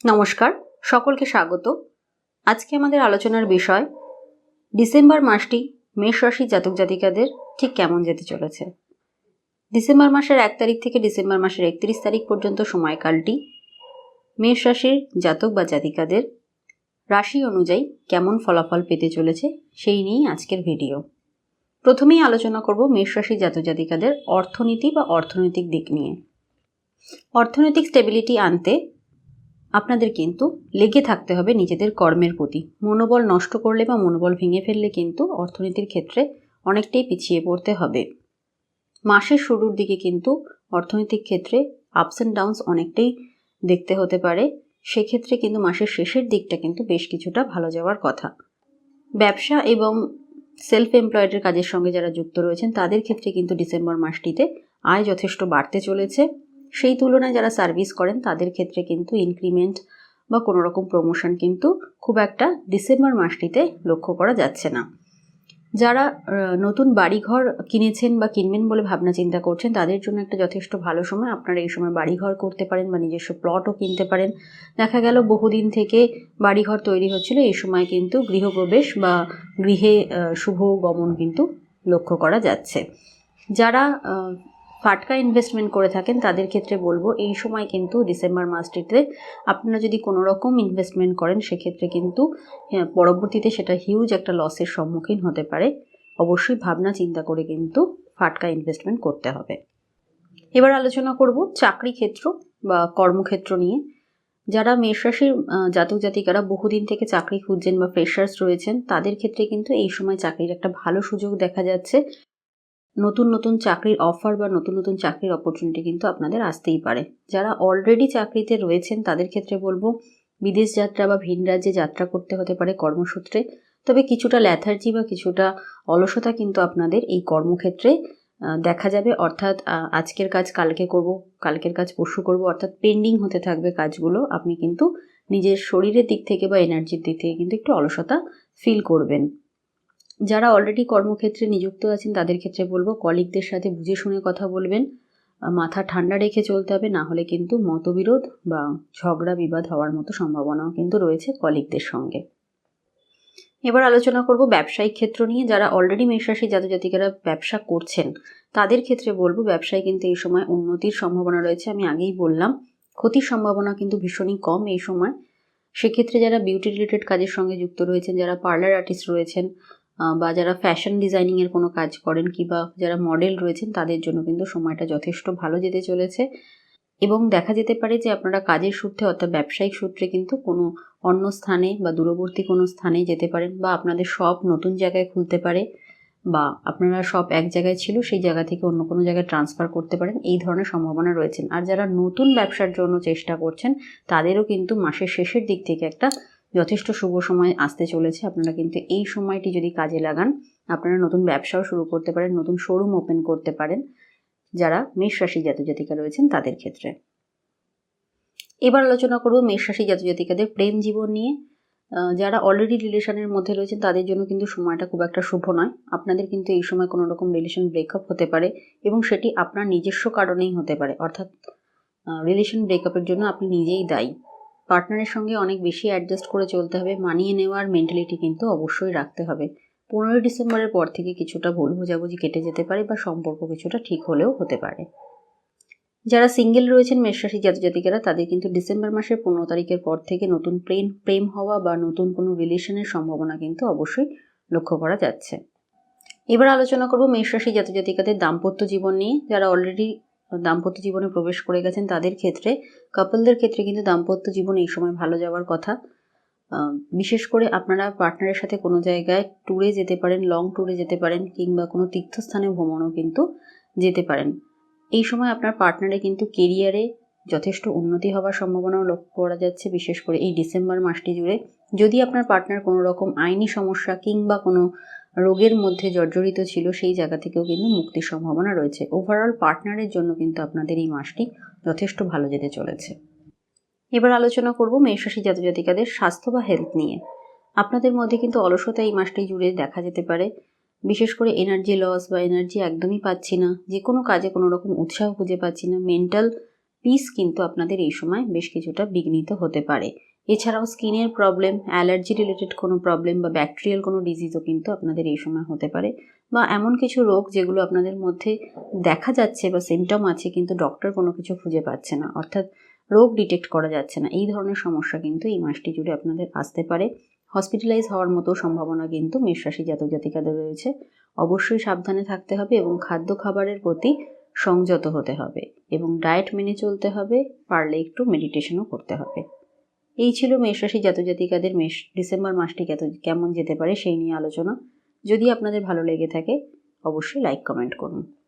নমস্কার, সকলকে স্বাগত। আজকে আমাদের আলোচনার বিষয়, ডিসেম্বর মাসটি মেষ রাশি জাতক জাতিকাদের ঠিক কেমন যেতে চলেছে? ডিসেম্বর মাসের এক তারিখ থেকে ডিসেম্বর মাসের একত্রিশ তারিখ পর্যন্ত সময়কালটি মেষ রাশির জাতক বা জাতিকাদের রাশি অনুযায়ী কেমন ফলাফল পেতে চলেছে সেই নিয়েই আজকের ভিডিও। প্রথমেই আলোচনা করব মেষ রাশি জাতক জাতিকাদের অর্থনীতি বা অর্থনৈতিক দিক নিয়ে। অর্থনৈতিক স্টেবিলিটি আনতে আপনাদের কিন্তু লেগে থাকতে হবে নিজেদের কর্মের প্রতি। মনোবল নষ্ট করলে বা মনোবল ভেঙে ফেললে কিন্তু অর্থনীতির ক্ষেত্রে অনেকটাই পিছিয়ে পড়তে হবে। মাসের শুরুর দিকে কিন্তু অর্থনৈতিক ক্ষেত্রে আপস অ্যান্ড ডাউনস অনেকটাই দেখতে হতে পারে। সেক্ষেত্রে কিন্তু মাসের শেষের দিকটা কিন্তু বেশ কিছুটা ভালো যাওয়ার কথা। ব্যবসা এবং সেলফ এমপ্লয়েডের কাজের সঙ্গে যারা যুক্ত রয়েছেন, তাদের ক্ষেত্রে কিন্তু ডিসেম্বর মাসটিতে আয় যথেষ্ট বাড়তে চলেছে। সেই তুলনায় যারা সার্ভিস করেন, তাদের ক্ষেত্রে কিন্তু ইনক্রিমেন্ট বা কোনো রকম প্রমোশন কিন্তু খুব একটা ডিসেম্বর মাসটিতে লক্ষ্য করা যাচ্ছে না। যারা নতুন বাড়িঘর কিনেছেন বা কিনবেন বলে ভাবনা চিন্তা করছেন, তাদের জন্য একটা যথেষ্ট ভালো সময়। আপনারা এই সময় বাড়িঘর করতে পারেন বা নিজস্ব প্লটও কিনতে পারেন। দেখা গেল বহুদিন থেকে বাড়িঘর তৈরি হচ্ছিল, এই সময় কিন্তু গৃহপ্রবেশ বা গৃহে শুভ গমন কিন্তু লক্ষ্য করা যাচ্ছে। যারা ফাটকা ইনভেস্টমেন্ট করে থাকেন তাদের ক্ষেত্রে বলব এই সময় কিন্তু ডিসেম্বর মাসটিতে আপনারা যদি কোনো রকম ইনভেস্টমেন্ট করেন সেক্ষেত্রে কিন্তু হ্যাঁ, পরবর্তীতে সেটা হিউজ একটা লসের সম্মুখীন হতে পারে। অবশ্যই ভাবনা চিন্তা করে কিন্তু ফাটকা ইনভেস্টমেন্ট করতে হবে। এবার আলোচনা করব চাকরি ক্ষেত্র বা কর্মক্ষেত্র নিয়ে। যারা মেষরাশির জাতক জাতিকারা বহুদিন থেকে চাকরি খুঁজছেন বা ফ্রেশার্স রয়েছেন তাদের ক্ষেত্রে কিন্তু এই সময় চাকরির একটা ভালো সুযোগ দেখা যাচ্ছে। নতুন নতুন চাকরির অফার বা নতুন নতুন চাকরির অপরচুনিটি কিন্তু আপনাদের আসতেই পারে। যারা অলরেডি চাকরিতে রয়েছেন, তাদের ক্ষেত্রে বলব, বিদেশ যাত্রা বা ভিন রাজ্যে যাত্রা করতে হতে পারে কর্মসূত্রে। তবে কিছুটা ল্যাথার্জি বা কিছুটা অলসতা কিন্তু আপনাদের এই কর্মক্ষেত্রে দেখা যাবে। অর্থাৎ আজকের কাজ কালকে করব, কালকের কাজ পরশু করব, অর্থাৎ পেন্ডিং হতে থাকবে কাজগুলো। আপনি কিন্তু নিজের শরীরের দিক থেকে বা এনার্জির দিক থেকে কিন্তু একটু অলসতা ফিল করবেন। যারা অলরেডি কর্মক্ষেত্রে নিযুক্ত আছেন, তাদের ক্ষেত্রে বলব কলিগদের সাথে বুঝে শুনে কথা বলবেন। মাথা ঠান্ডা রেখে চলতে হবে, না হলে কিন্তু মতবিরোধ বা ঝগড়া বিবাদ হওয়ার মতো সম্ভাবনাও কিন্তু রয়েছে কলিগদের সঙ্গে। এবার আলোচনা করব ব্যবসায়িক ক্ষেত্র নিয়ে। যারা অলরেডি মেষরাশি জাতিকারা ব্যবসা করছেন, তাদের ক্ষেত্রে বলব ব্যবসায় কিন্তু এই সময় উন্নতির সম্ভাবনা রয়েছে। আমি আগেই বললাম, ক্ষতির সম্ভাবনা কিন্তু ভীষণই কম এই সময়। সেক্ষেত্রে যারা বিউটি রিলেটেড কাজের সঙ্গে যুক্ত রয়েছেন, যারা পার্লার আর্টিস্ট রয়েছেন বা যারা ফ্যাশন ডিজাইনিংয়ের কোনো কাজ করেন কিংবা যারা মডেল রয়েছেন, তাদের জন্য কিন্তু সময়টা যথেষ্ট ভালো যেতে চলেছে। এবং দেখা যেতে পারে যে আপনারা কাজের সূত্রে অর্থাৎ ব্যবসায়িক সূত্রে কিন্তু কোনো অন্য স্থানে বা দূরবর্তী কোনো স্থানে যেতে পারেন বা আপনাদের সব নতুন জায়গায় খুলতে পারে বা আপনারা সব এক জায়গায় ছিল, সেই জায়গা থেকে অন্য কোনো জায়গায় ট্রান্সফার করতে পারেন, এই ধরনের সম্ভাবনা রয়েছেন। আর যারা নতুন ব্যবসার জন্য চেষ্টা করছেন, তাদেরও কিন্তু মাসের শেষের দিক থেকে একটা যথেষ্ট শুভ সময় আসতে চলেছে। আপনারা কিন্তু এই সময়টি যদি কাজে লাগান, আপনারা নতুন ব্যবসাও শুরু করতে পারেন, নতুন শোরুম ওপেন করতে পারেন, যারা মেষ রাশি জাতজাতিকা রয়েছেন তাদের ক্ষেত্রে। এবার আলোচনা করব মেষ রাশি জাতজাতিকাদের প্রেম জীবন নিয়ে। যারা অলরেডি রিলেশনের মধ্যে রয়েছেন, তাদের জন্য কিন্তু সময়টা খুব একটা শুভ নয়। আপনাদের কিন্তু এই সময় কোনো রকম রিলেশন ব্রেকআপ হতে পারে এবং সেটি আপনার নিজস্ব কারণেই হতে পারে। অর্থাৎ রিলেশন ব্রেকআপের জন্য আপনি নিজেই দায়ী। পার্টনারের সঙ্গে অনেক বেশি অ্যাডজাস্ট করে চলতে হবে, মানিয়ে নেওয়ার মেন্টালিটি কিন্তু অবশ্যই রাখতে হবে। পনেরোই ডিসেম্বরের পর থেকে কিছুটা ভুল বোঝাবুঝি কেটে যেতে পারে বা সম্পর্ক কিছুটা ঠিক হলেও হতে পারে। যারা সিঙ্গেল রয়েছেন, মেষরাশি জাতিজাতিকেরা, তাদের কিন্তু ডিসেম্বর মাসের পনেরো তারিখের পর থেকে নতুন প্রেম প্রেম হওয়া বা নতুন কোনো রিলেশনের সম্ভাবনা কিন্তু অবশ্যই লক্ষ্য করা যাচ্ছে। এবার আলোচনা করব মেষরাশি জাতিজাতিকাদের দাম্পত্য জীবন নিয়ে। যারা অলরেডি দাম্পত্য জীবনে প্রবেশ করে গেছেন তাদের ক্ষেত্রে। কাপলদের ক্ষেত্রে কিন্তু দাম্পত্য জীবন এই সময় ভালো যাওয়ার কথা। বিশেষ করে আপনারা পার্টনারের সাথে কোনো জায়গায় ট্যুরে যেতে পারেন লং ট্যুরে যেতে পারেন কিংবা কোনো তীর্থস্থানে ভ্রমণও কিন্তু যেতে পারেন। এই সময় আপনার পার্টনারে কিন্তু কেরিয়ারে যথেষ্ট উন্নতি হওয়ার সম্ভাবনাও লক্ষ্য করা যাচ্ছে, বিশেষ করে এই ডিসেম্বর মাসটি জুড়ে। যদি আপনার পার্টনার কোনো রকম আইনি সমস্যা কিংবা কোনো রোগের মধ্যে জর্জরিত ছিল সেই জায়গা থেকেও কিন্তু মুক্তির সম্ভাবনা রয়েছে। ওভারঅল পার্টনারের জন্য কিন্তু আপনাদের এই মাসটি যথেষ্ট ভালো যেতে চলেছে। এবার আলোচনা করব মেষরাশি জাতজাতিকাদের স্বাস্থ্য বা হেলথ নিয়ে। আপনাদের মধ্যে কিন্তু অলসতা এই মাসটি জুড়ে দেখা যেতে পারে। বিশেষ করে এনার্জি লস বা এনার্জি একদমই পাচ্ছি না। যে কোনো কাজে কোনো রকম উৎসাহ খুঁজে পাচ্ছি না। মেন্টাল পিস কিন্তু আপনাদের এই সময় বেশ কিছুটা বিঘ্নিত হতে পারে। এছাড়াও স্কিনের প্রবলেম, অ্যালার্জি রিলেটেড কোনো প্রবলেম বা ব্যাকটেরিয়াল কোনো ডিজিজও কিন্তু আপনাদের এই সময় হতে পারে বা এমন কিছু রোগ যেগুলো আপনাদের মধ্যে দেখা যাচ্ছে বা সিমটম আছে কিন্তু ডক্টর কোনো কিছু খুঁজে পাচ্ছে না। অর্থাৎ রোগ ডিটেক্ট করা যাচ্ছে না। এই ধরনের সমস্যা কিন্তু এই মাসটি জুড়ে আপনাদের আসতে পারে। হসপিটালাইজ হওয়ার মতো সম্ভাবনা কিন্তু মেষরাশি জাতক জাতিকাদের রয়েছে। অবশ্যই সাবধানে থাকতে হবে এবং খাদ্য খাবারের প্রতি সংযত হতে হবে এবং ডায়েট মেনে চলতে হবে, পারলে একটু মেডিটেশনও করতে হবে। এই ছিল মেষরাশি জাতজাতিকাদের মেষ ডিসেম্বর মাসটি কত কেমন যেতে পারে সেই নিয়ে আলোচনা। যদি আপনাদের ভালো লেগে থাকে, অবশ্যই লাইক কমেন্ট করুন।